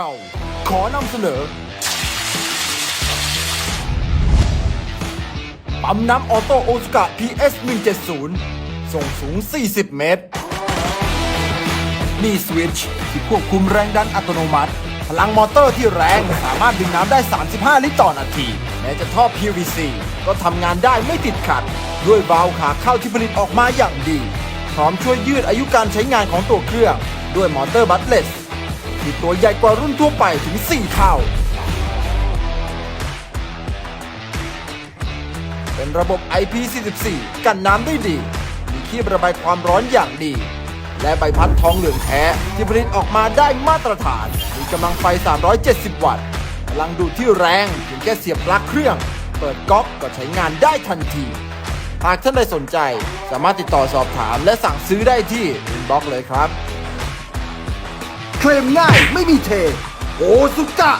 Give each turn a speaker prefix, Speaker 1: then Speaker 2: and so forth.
Speaker 1: เราขอนำเสนอปั๊มน้ำออโต้โอสกะ PS 170ส่งสูง 40 เมตร มีสวิตช์ที่ควบคุมแรงดันอัตโนมัติ พลังมอเตอร์ที่แรงสามารถดึงน้ำได้ 35 ลิตรต่อนาที แม้จะท่อ PVC ก็ทำงานได้ไม่ติดขัด ด้วยวาล์วขาเข้าที่ผลิตออกมาอย่างดี พร้อมช่วยยืดอายุการใช้งานของตัวเครื่อง ด้วยมอเตอร์บัตเลส ที่ตัวใหญ่กว่ารุ่นทั่วไปถึง 4 เท่า เป็นระบบ IP44 กันน้ำได้ดี มีคีบระบายความร้อนอย่างดี และใบพัดทองเหลืองแท้ที่ผลิตออกมาได้มาตรฐาน มีกำลังไฟ 370 วัตต์พลังดูดที่แรงเพียงแค่เสียบปลั๊กเครื่อง เปิดก๊อกก็ใช้งานได้ทันทีหากท่านใดสนใจสามารถติดต่อสอบถามและสั่งซื้อได้ที่อินบ็อกเลยครับ เคลมง่ายไม่มีเทโอซุกะ